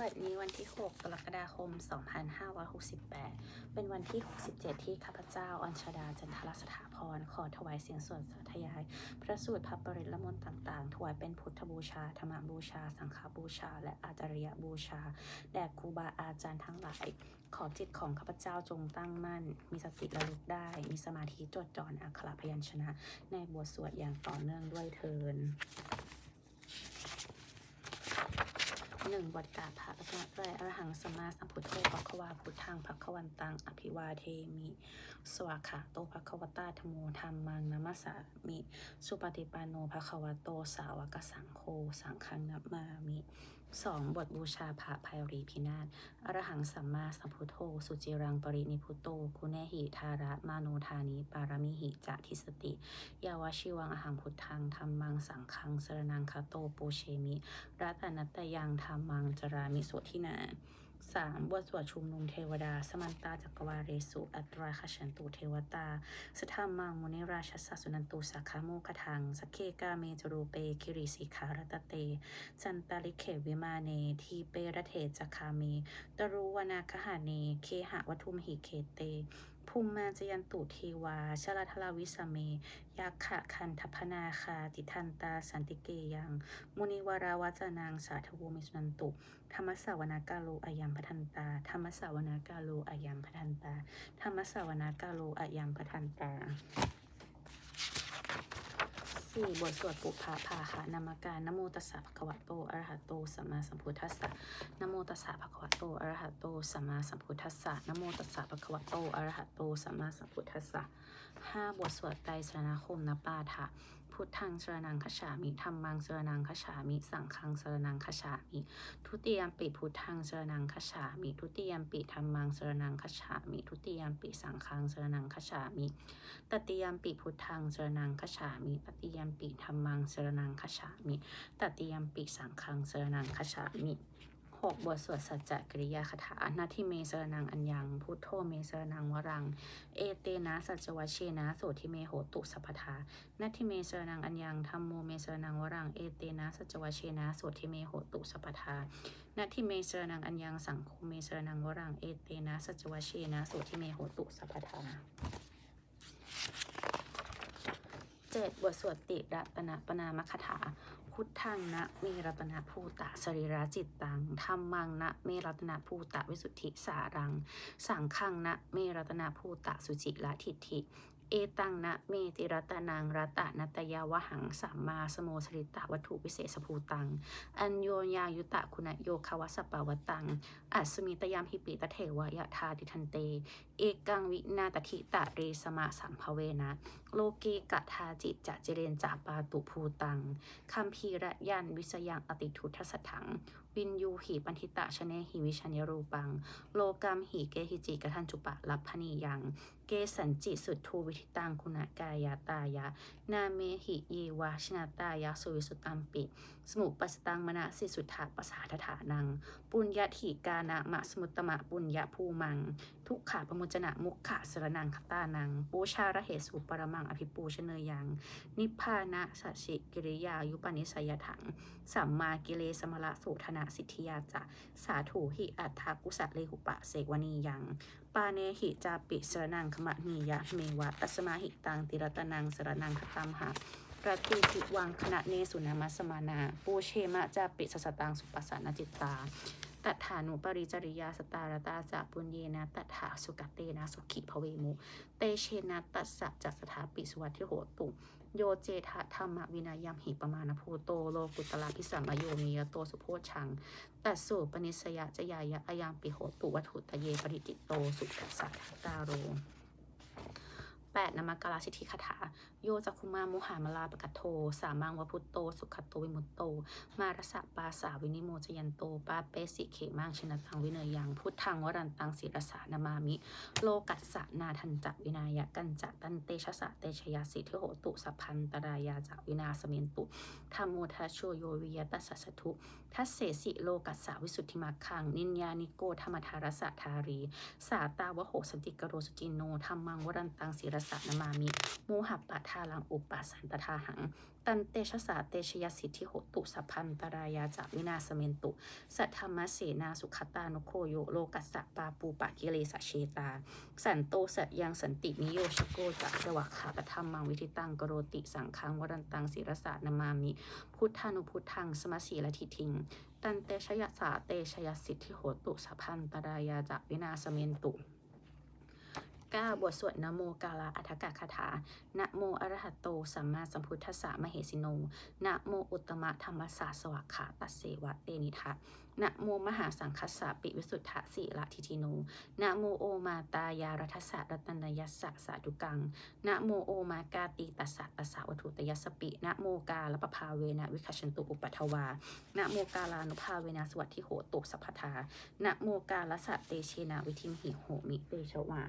บัดนี้วันที่ 6 กรกฎาคม 2568 เป็นวันที่ 67 ที่ข้าพเจ้าอัญชดาจันทรสถาพร ขอถวายเสียงส่วดสาธยาย พระสูตรพระปริละมนต์ต่างๆ ถวายเป็นพุทธบูชา ธรรมบูชา สังฆบูชา และอาจารยบูชา แด่ครูบาอาจารย์ทั้งหลาย ขอจิตของข้าพเจ้าจงตั้งมั่น มีสติระลึกได้ มีสมาธิจดจ่ออักขระพยัญชนะ ในบทสวดอย่างต่อเนื่องด้วยเทิน หนึ่งบทกาพระรัตนตรัยอรหังสมมาสัมพุทโธภควาพุทธังภควันตังอภิวาเทมิ สวากขาโตภควตาธโมธรรมังนัมสสามิ สุปฏิปันโนภควโตสาวกสังโฆสังฆังนัมมามิ สองบทบูชาพระภัยรีพินาศ อรหังสัมมาสัมพุทโธ สุจิรังปรินิพุโต กุเนหิทาระมาโนธานิ ปารมิหิจะทิสติ ยาวชิวังอหังพุทธังธรรมังสังฆังสรนังคาโตปูเชมิ รัตนัตยังธรรมังจรามิโสทินา สามบทสวดชุมนุมเทวดา สมันตาจักรวาเรสุ อัตราคชันตุเทวตา สธรรมังมุนิราชสสุนันตุสักขาโมคทังสกเคกาเมจรูเป คิริสิขารตเต จันตาลิเขวิมาเน ทีเปรเทจคาเม ตรูวนาคหาเน เคหะวัทุมหิเคเต ภูมิมาจยันตุเทวาชลทลาวิสเม ยักขะคันทพนาคา ติทันตา สันติเกยัง มุนิวาราวาจนางสาธวมิสนันตุ ธรรมสาวนากาโลอายัมพทันตา ธรรมสาวนากาโลอายัมพทันตา ธรรมสาวนากาโลอายัมพทันตา สี่บทสวดปุพาภาหานามการนโมตัสสะภะคะวะโตอะระหะโตสัมมาสัมพุทธัสสะนโมตัสสะภะคะวะโตอะระหะโตสัมมาสัมพุทธัสสะนโมตัสสะภะคะวะโตอะระหะโตสัมมาสัมพุทธัสสะห้าบทสวดไตรสรณคมนปาฐะ พุทธังสรนังคฉามิธรรมังสรนังคฉามิ สังฆังสรนังคฉามิ ทุติยมปิพุทธังสรนังคฉามิ ทุติยมปิธรรมังสรนังคฉามิ ทุติยมปิสังฆังสรนังคฉามิ ตติยมปิพุทธังสรนังคฉามิ ตติยมปิธรรมังสรนังคฉามิ ตติยมปิสังฆังสรนังคฉามิ หกบทสวดสัจจกริยาคาถานาทิเมสรนังอัญญัง พุทโธเมสรนังวรัง เอเตนะสัจวัชเชนะโสทิเมโหตุสัพพทานัตถิเมสรนังอัญญังธรรมโมเมสรนังวรัง เอเตนะสัจวชเชนะโสทิเมโหตุสัพพทานัตถิเมสรนังอัญญังสังโฆเมสรนังวรัง เอเตนะสัจวชเชนะโสทิเมโหตุสัพพทาเจ็ดบทสวดติรัตนปนามคถา พุทธังนะเมรัตนภูตะสรีระจิตตังธรรมังนะเมรัตนภูตะวิสุทธิสารัง สังฆังนะเมรัตนภูตะสุจิละทิฏฐิ เอตังนะเมติรัตนังรัตนัตยาวหังสัมมาสโมสริตะวัตถุวิเศษภูตัง อัญโยญายุตะคุณโยคาวสปาวตัง อัสมิตยามหิปิตะเทวยะธาติทันเต เอกังวินาตถิตะเรสมาสัมภเวนะ โลเกกะทาจิจะเจเรนจาปาตุภูตังคัมภีระยันวิสยังอติทุทธสถัง วินยูหีปันทิตะชเนหิวิชัญญรูปัง โลกามหีเกหิจิกทันจุปะลัพพนียัง เกสันจิสุดทูวิธิตังคุณกายาตายะ นาเมหิเยวาชนาตายาสุวิสุตัมปิ สมุปัสตังมณสิสุทธาปสาทฐานัง ปุญญาถีกานะมะสมุตตมะปุญญาภูมัง ทุกขาปมุจนะมุขขะสรนังคตานัง ปูชาระเหสุปรมังอภิปูชเนยัง นิพพานะสัชิกิริยายุปนิสยถัง สัมมากิเลสมละสุธนาสิทธิยาจะสาธุหิอัตถากุสะเลหุปะเสกวนียัง ปาเนหิจาปิสรนังขมะนียะเมวะตัสมาหิตังติรตนังสรนังคตัมหะปฏิทิวังคณะเนสุนามัสมานา ปูเชมะจาปิสสตังสุปัสสานจิตตา ตัฐานุปริจริยาสตารตาจะปุญเยนะตัฐาสุกเตนะสุขิภเวมุ เตเชนะตัสสะจัสสถาปิสุวัติโหตุ โยเจทะธรรมวินัยยมหิปมาณภูโตโลกุตลาพิสัมโยมียโตสุโพชัง ตัสสุปนิสยะจยายะอายังปิโหตุวัตถุตะเยปริจิตโตสุกัสสะตาโร แปดนามกาลาสิทธิคาถา โยจักคุมามุหามลาปกัตโท สามังวพุตโต สุขตโตวิมุตโต มารสะปาสาวินิโมจยันโต ปาเปสิเขมังชนะทังวิเนยยัง พุทธังวรันตังศิรสานามามิ โลกัสสะนาทันจะวินายะกันจะตันเตชะสะเตชยาสิทธิโหตุสัพพันตรายาจะวินาสเมนตุธรรมโมทัชโชโยวิยตัสสะทุทัสเสสิโลกัสสะวิสุทธิมาคัง นินยานิโกธรรมทารสะทารี สาตาวโหสติกโรสจินโนธรรมังวรันตังศิรสะนามามิมูหัปปะทาลังอุปปะสันตทาหัง ตันเตชะสาเตชยสิทธิโหตุสัพพันตรายาจวินาสเมนตุ สัทธรรมเสนาสุขตานุโคโยโลกัสสะปาปูปะกิเลสะเชตา สันโตสัตยังสันตินิโยชโกจะสวักขาปธรรมังวิธิตังกโรติสังคังวรันตังศิรสานามามิ พุทธานุพุทธังสมสีละทิทิง ตันเตชยสาเตชยสิทธิโหตุสัพพันตรายาจวินาสเมนตุ 9 บทสวดนะโมกาลาอัฏฐกคาถา นะโมอรหัตโตสัมมาสัมพุทธัสสะมเหสิโน นะโมอุตตมะธรรมสสาสวากขาตัสเสวะเตนิทะนะโมมหาสังคัสสะปิวิสุทธะสีละทิทิโน นะโมโอมาตายารัทสะรัตนยัสสะสาธุกัง นะโมโอมากาติตัสสะตัสสะวัตถุตยัสปิ นะโมกาลปภาเวนะวิคัชชันตุอุปัทวา นะโมกาลานุภาเวนะสวัสทิโหตุสัพพทา นะโมกาลสะเตเชนะวิทิมหิโหมิเตชวา